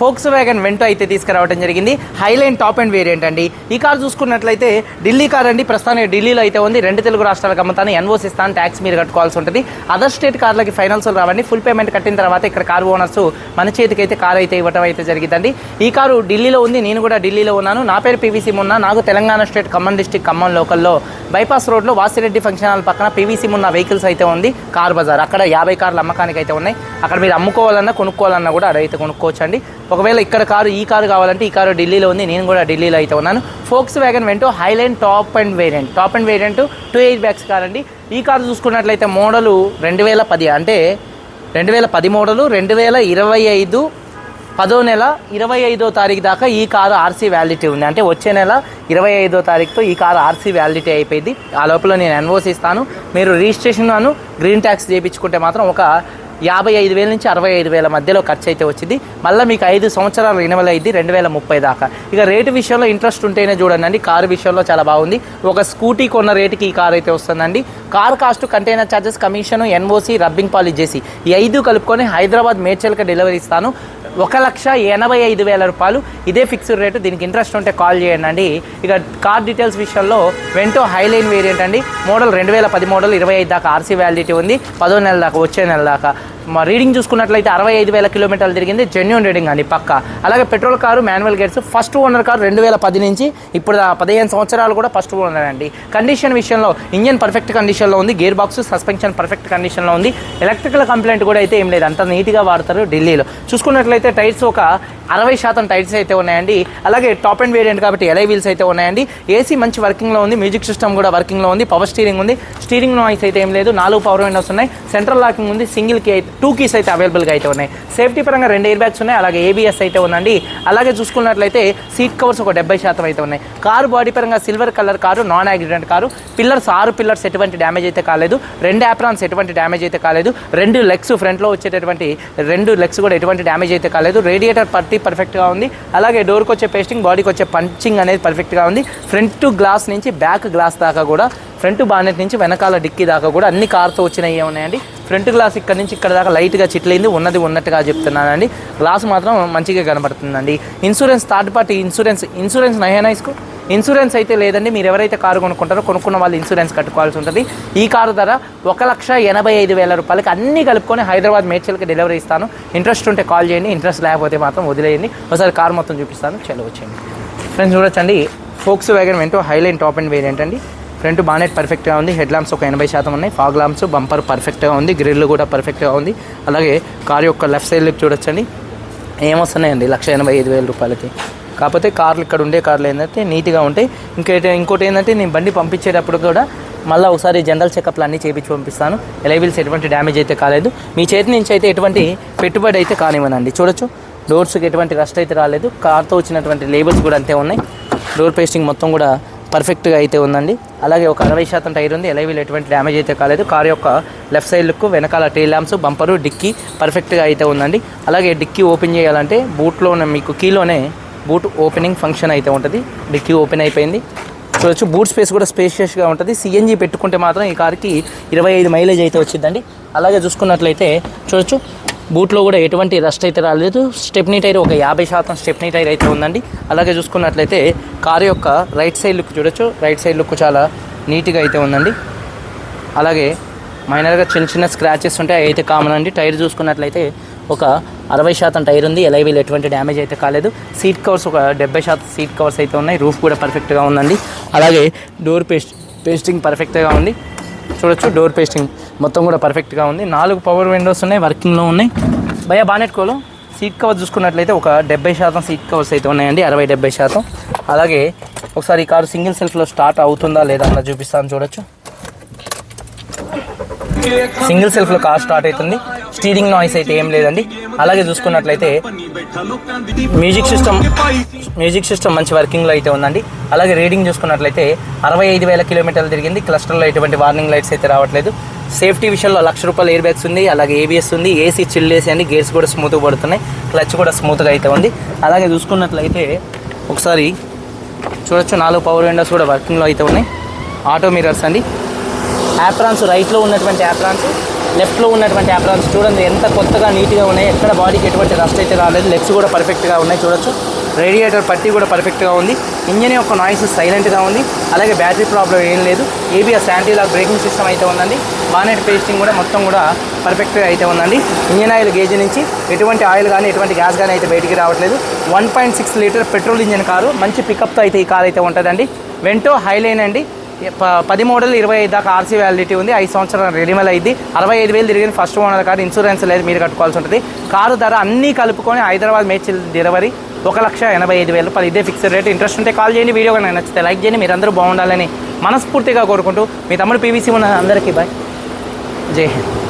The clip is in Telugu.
ఫోక్స్ వ్యాగన్ వెంటో అయితే తీసుకురావడం జరిగింది. హైలైన్ టాప్ అండ్ వేరియంట్ అండి. ఈ కార్ చూసుకున్నట్లయితే ఢిల్లీ కార్ అండి. ప్రస్తుతానికి ఢిల్లీలో అయితే ఉంది. రెండు తెలుగు రాష్ట్రాలకు అమ్ముతాను. ఎన్ఓసి ఇస్తాను ట్యాక్స్ మీరు కట్టుకోవాల్సి ఉంటుంది. అదర్ స్టేట్ కార్లకి ఫైనాన్స్ రావండి. ఫుల్ పేమెంట్ కట్టిన తర్వాత ఇక్కడ కార్ ఓనర్స్ మన చేతికి అయితే కార్ అయితే ఇవ్వడం అయితే జరిగిందండి ఈ కారు ఢిల్లీలో ఉంది. నేను కూడా ఢిల్లీలో ఉన్నాను. నా పేరు పీవీసీ మున్నా నాకు తెలంగాణ స్టేట్ ఖమ్మం డిస్టిక్ ఖమ్మం లోకల్లో బైపాస్ రోడ్లో వాసిరెడ్డి ఫంక్షన్ హాల్ పక్కన పీవీసీ ఉన్న వెహికల్స్ అయితే ఉంది. కార్ బజార్ అక్కడ యాభై కార్లు అమ్మకానికి అయితే ఉన్నాయి. అక్కడ మీరు అమ్ముకోవాలన్నా కొనుక్కోవాలన్నా కూడా అడైతే కొనుక్కోవచ్చు అండి ఒకవేళ ఇక్కడ కారు ఈ కారు కావాలంటే ఈ కారు ఢిల్లీలో ఉంది నేను కూడా ఢిల్లీలో అయితే ఉన్నాను. Volkswagen Vento Highline top end variant top end variant two eight bags car అండి. ఈ కారు చూసుకున్నట్లయితే మోడలు రెండు వేల పది అంటే రెండు వేల పది మోడలు రెండు వేల ఇరవై ఐదు పదో నెల ఇరవై ఐదో తారీఖు దాకా ఈ కారు ఆర్సీ వ్యాలిడిటీ ఉంది. అంటే వచ్చే నెల ఇరవై ఐదో తారీఖుతో ఈ కారు ఆర్సీ వ్యాలిడిటీ అయిపోయింది. ఆ లోపల నేను ఎన్ఓసి ఇస్తాను. మీరు రిజిస్ట్రేషన్ అను గ్రీన్ ట్యాక్స్ చేయించుకుంటే మాత్రం ఒక యాభై ఐదు వేల నుంచి అరవై ఐదు వేల మధ్యలో ఖర్చు అయితే వచ్చింది. మళ్ళీ మీకు ఐదు సంవత్సరాలు రెన్యువల్ అయింది రెండు వేల ముప్పై దాకా. ఇక రేటు విషయంలో ఇంట్రెస్ట్ ఉంటేనే చూడండి కారు విషయంలో చాలా బాగుంది. ఒక స్కూటీ కొన్న రేటుకి ఈ కార్ అయితే వస్తుందండి. Car cost container charges commission NOC rubbing polish చేసి ఈ ఐదు కలుపుకొని హైదరాబాద్ మేడ్చల్కి డెలివరీ ఇస్తాను. ఒక లక్ష ఎనభై ఐదు వేల రూపాయలు. ఇదే ఫిక్స్డ్ రేటు దీనికి ఇంట్రెస్ట్ ఉంటే కాల్ చేయండి అండి. ఇక కార్ డీటెయిల్స్ విషయంలో వెంటో హైలైన్ వేరియంట్ అండి. మోడల్ రెండు వేల పది మోడల్ ఇరవై ఐదు దాకా ఆర్సీ వ్యాలిడిటీ ఉంది. పదో నెల దాకా వచ్చే నెల దాకా. మా రీడింగ్ చూసుకున్నట్లయితే అరవై ఐదు వేల కిలోమీటర్లు తిరిగింది. జెన్యున్ రీడింగ్ అండి పక్క. అలాగే పెట్రోల్ కారు మాన్యువల్ గేట్స్ ఫస్ట్ ఓనర్ కారు రెండు వేల పది నుంచి ఇప్పుడు పదిహేను సంవత్సరాలు కూడా ఫస్ట్ ఓనర్ అండి. కండిషన్ విషయంలో ఇంజన్ పర్ఫెక్ట్ కండిషన్లో ఉంది. గేర్ బాక్స్ సస్పెన్షన్ పర్ఫెక్ట్ కండిషన్లో ఉంది. ఎలక్ట్రికల్ కంప్లైంట్ కూడా అయితే ఏం లేదు. అంత నీట్గా వాడతారు ఢిల్లీలో. చూసుకున్నట్లయితే టైర్స్ ఒక అరవై శాతం టైర్స్ అయితే ఉన్నాయండి. అలాగే టాప్ అండ్ వేరియంట్ కాబట్టి ఎలై వీల్స్ అయితే ఉన్నాయండి. ఏసీ మంచి వర్కింగ్లో ఉంది మ్యూజిక్ సిస్టమ్ కూడా వర్కింగ్లో ఉంది పవర్ స్టీరింగ్ ఉంది. స్టీరింగ్ నాయిస్ అయితే ఏం లేదు నాలుగు పవర్ విండోస్ ఉన్నాయి. సెంట్రల్ లాకింగ్ ఉంది సింగిల్ కీ అయితే టూ కీస్ అయితే అవైలబుల్గా అయితే ఉన్నాయి. సేఫ్టీ పరంగా రెండు ఎయిర్ బ్యాగ్స్ ఉన్నాయి అలాగే ఏబిఎస్ అయితే ఉందండి. అలాగే చూసుకున్నట్లయితే సీట్ కవర్స్ ఒక డెబ్బై శాతం అయితే ఉన్నాయి. కారు బాడీ పరంగా silver colour car non accident car. Pillars ఆరు పిల్లర్స్ ఎటువంటి డ్యామేజ్ అయితే కాలేదు. రెండు యాప్రాన్స్ ఎటువంటి డ్యామేజ్ అయితే కాలేదు. రెండు లెగ్స్ ఫ్రంట్లో వచ్చేటటువంటి రెండు లెగ్స్ కూడా ఎటువంటి డ్యామేజ్ అయితే కాలేదు. రేడియేటర్ పత్తి పర్ఫెక్ట్గా ఉంది. అలాగే డోర్కి వచ్చే పేస్టింగ్ బాడీకి వచ్చే పంచింగ్ అనేది పర్ఫెక్ట్గా ఉంది. ఫ్రంట్ గ్లాస్ నుంచి బ్యాక్ గ్లాస్ దాకా కూడా ఫ్రంట్ బానెట్ నుంచి వెనకాల డిక్కీ దాకా కూడా అన్ని కార్తో వచ్చినవి ఉన్నాయండి. ఫ్రంట్ గ్లాస్ ఇక్కడ నుంచి ఇక్కడ దాకా లైట్గా చిట్లయింది ఉన్నది ఉన్నట్టుగా చెప్తున్నానండి. గ్లాస్ మాత్రం మంచిగా కనబడుతుందండి. Insurance third party insurance insurance నయనైస్కు insurance అయితే లేదండి. మీరు ఎవరైతే కారు కొనుక్కుంటారో కొనుక్కున్న వాళ్ళు ఇన్సూరెన్స్ కట్టుకోవాల్సి ఉంటుంది. ఈ కారు ధర ఒక లక్ష ఎనభై ఐదు వేల రూపాయలకి అన్ని కలుపుకొని హైదరాబాద్ మేడ్చల్కి డెలివరీ ఇస్తాను. ఇంట్రెస్ట్ ఉంటే కాల్ చేయండి. ఇంట్రెస్ట్ లేకపోతే మాత్రం వదిలేయండి. ఒకసారి కారు మొత్తం చూపిస్తాను. చలో వచ్చేయండి. ఫ్రెండ్స్ చూడొచ్చండి. Volkswagen Vento Highline top end variant అండి. ఫ్రంట్ బానెట్ పర్ఫెక్ట్గా ఉంది. హెడ్ ల్యాంప్స్ ఒక ఎనభై శాతం ఉన్నాయి. ఫాగ్ ల్యాంప్స్ బంపర్ పర్ఫెక్ట్గా ఉంది. గ్రిల్ కూడా పర్ఫెక్ట్గా ఉంది. అలాగే కార్ యొక్క లెఫ్ట్ సైడ్ చూడొచ్చండి. ఏమొస్తున్నాయండి? లక్ష ఎనభై ఐదు వేల రూపాయలకి. కాకపోతే కార్లు ఇక్కడ ఉండే కార్లు ఏంటంటే నీట్గా ఉంటాయి. ఇంకోటి ఇంకోటి ఏంటంటే నేను బండి పంపించేటప్పుడు కూడా మళ్ళీ ఒకసారి జనరల్ చెకప్లు అన్నీ చేయించి పంపిస్తాను. ఎలైవిల్స్ ఎటువంటి డ్యామేజ్ అయితే కాలేదు. మీ చేతి నుంచి అయితే ఎటువంటి పెట్టుబడి అయితే కానివ్వనండి. చూడొచ్చు. డోర్స్కి ఎటువంటి రస్ట్ అయితే రాలేదు. కార్తో వచ్చినటువంటి లేబుల్స్ కూడా అంతే ఉన్నాయి. డోర్ పేస్టింగ్ మొత్తం కూడా పర్ఫెక్ట్గా అయితే ఉందండి. అలాగే ఒక అరవై శాతం టైర్ ఉంది. ఎలైవీల్ ఎటువంటి డ్యామేజ్ అయితే కాలేదు. కార్ యొక్క లెఫ్ట్ సైడ్ లుక్ వెనకాల టైల్ ల్యాంప్స్ బంపరు డిక్కీ పర్ఫెక్ట్గా అయితే ఉందండి. అలాగే డిక్కీ ఓపెన్ చేయాలంటే బూట్లోనే మీకు కీలోనే బూట్ ఓపెనింగ్ ఫంక్షన్ అయితే ఉంటుంది. డిక్కీ ఓపెన్ అయిపోయింది. చూడొచ్చు బూట్ స్పేస్ కూడా స్పేషియస్గా ఉంటుంది. సిఎన్జి పెట్టుకుంటే మాత్రం ఈ కార్కి ఇరవై ఐదు మైలేజ్ అయితే వచ్చిందండి అలాగే చూసుకున్నట్లయితే చూడొచ్చు బూట్లో కూడా ఎటువంటి రస్ట్ అయితే రాలేదు. స్టెప్నీ టైర్ ఒక యాభై శాతం స్టెప్నీ టైర్ అయితే ఉందండి. అలాగే చూసుకున్నట్లయితే కారు యొక్క రైట్ సైడ్ లుక్ చూడొచ్చు. రైట్ సైడ్ లుక్ చాలా నీట్గా అయితే ఉందండి. అలాగే మైనర్గా చిన్న చిన్న స్క్రాచెస్ ఉంటాయి. అయితే కామన్ అండి. టైర్ చూసుకున్నట్లయితే ఒక అరవై శాతం టైర్ ఉంది. ఎలైవీల్ ఎటువంటి డ్యామేజ్ అయితే కాలేదు. సీట్ కవర్స్ ఒక డెబ్బై శాతం సీట్ కవర్స్ అయితే ఉన్నాయి. రూఫ్ కూడా పర్ఫెక్ట్గా ఉందండి. అలాగే డోర్ పేస్ట్ పేస్టింగ్ పర్ఫెక్ట్గా ఉంది. చూడొచ్చు డోర్ పేస్టింగ్ మొత్తం కూడా పర్ఫెక్ట్గా ఉంది. నాలుగు పవర్ విండోస్ ఉన్నాయి వర్కింగ్లో ఉన్నాయి. భయ బానెట్ కోలో సీట్ కవర్ చూసుకున్నట్లయితే ఒక డెబ్బై శాతం సీట్ కవర్స్ అయితే ఉన్నాయండి. అరవై డెబ్బై శాతం. అలాగే ఒకసారి ఈ కారు సింగిల్ సెల్ఫ్లో స్టార్ట్ అవుతుందా లేదా అన్న చూపిస్తాను. చూడొచ్చు. సింగిల్ సెల్ఫ్లో కార్ స్టార్ట్ అవుతుంది. స్టీరింగ్ నాయిస్ అయితే ఏం లేదండి. అలాగే చూసుకున్నట్లయితే మ్యూజిక్ సిస్టమ్ మ్యూజిక్ సిస్టమ్ మంచి వర్కింగ్లో అయితే ఉందండి. అలాగే రీడింగ్ చూసుకున్నట్లయితే అరవై ఐదు వేల కిలోమీటర్లు తిరిగింది. క్లస్టర్లో ఎటువంటి వార్నింగ్ లైట్స్ అయితే రావట్లేదు. సేఫ్టీ విషయంలో లక్ష రూపాయల ఎయిర్ బ్యాగ్స్ ఉంది. అలాగే ఏబిఎస్ ఉంది. ఏసీ చిల్ ఏసీ అండి. గేర్స్ కూడా స్మూత్గా పడుతున్నాయి. క్లచ్ కూడా స్మూత్గా అయితే ఉంది. అలాగే చూసుకున్నట్లయితే ఒకసారి చూడొచ్చు. నాలుగు పవర్ విండోస్ కూడా వర్కింగ్లో అయితే ఉన్నాయి. ఆటో మిరర్స్ అండి. యాప్రాన్స్ రైట్లో ఉన్నటువంటి యాప్రాన్స్ లెఫ్ట్లో ఉన్నటువంటి యాప్రాన్స్ చూడండి ఎంత కొత్తగా నీట్గా ఉన్నాయి. ఎక్కడ బాడీకి ఎటువంటి రస్ట్ అయితే రాలేదు. లెగ్స్ కూడా పర్ఫెక్ట్గా ఉన్నాయి చూడొచ్చు. రేడియేటర్ పట్టి కూడా పర్ఫెక్ట్గా ఉంది. ఇంజన్ యొక్క నాయిస్ సైలెంట్గా ఉంది. అలాగే బ్యాటరీ ప్రాబ్లం ఏం లేదు. ABS anti lock braking system అయితే ఉందండి. బానెట్ పేస్టింగ్ కూడా మొత్తం కూడా పర్ఫెక్ట్గా అయితే ఉందండి. ఇంజన్ ఆయిల్ గేజ్ నుంచి ఎటువంటి ఆయిల్ కానీ ఎటువంటి గ్యాస్ కానీ అయితే బయటికి రావట్లేదు. One point six litre petrol engine car మంచి పికప్తో అయితే ఈ కార్ అయితే ఉంటుందండి. వెంటో హైలైన్ అండి. పది మోడల్ ఇరవై ఐదు దాకా ఆర్సీ వ్యాలిడిటీ ఉంది. ఐదు సంవత్సరాలు రెన్యువల్ అయింది. అరవై ఐదు వేలు తిరిగిన ఫస్ట్ ఓనర్ కాదు. ఇన్సూరెన్స్ లేదు మీరు కట్టుకోవాల్సి ఉంటుంది. కారు ధర అన్నీ కలుపుకొని హైదరాబాద్ మేచిల్ డెలివరీ ఒక లక్ష ఎనభై ఐదు వేలు. రూపాయలు ఇదే ఫిక్స్డ్ రేట్ ఇంట్రెస్ట్ ఉంటే కాల్ చేయండి. వీడియో కానీ నచ్చితే లైక్ చేయండి. మీరందరూ బాగుండాలని మనస్ఫూర్తిగా కోరుకుంటూ మీ తమ్ముడు పీవీసీ ఉన్న అందరికీ బాయ్ జై హింద్.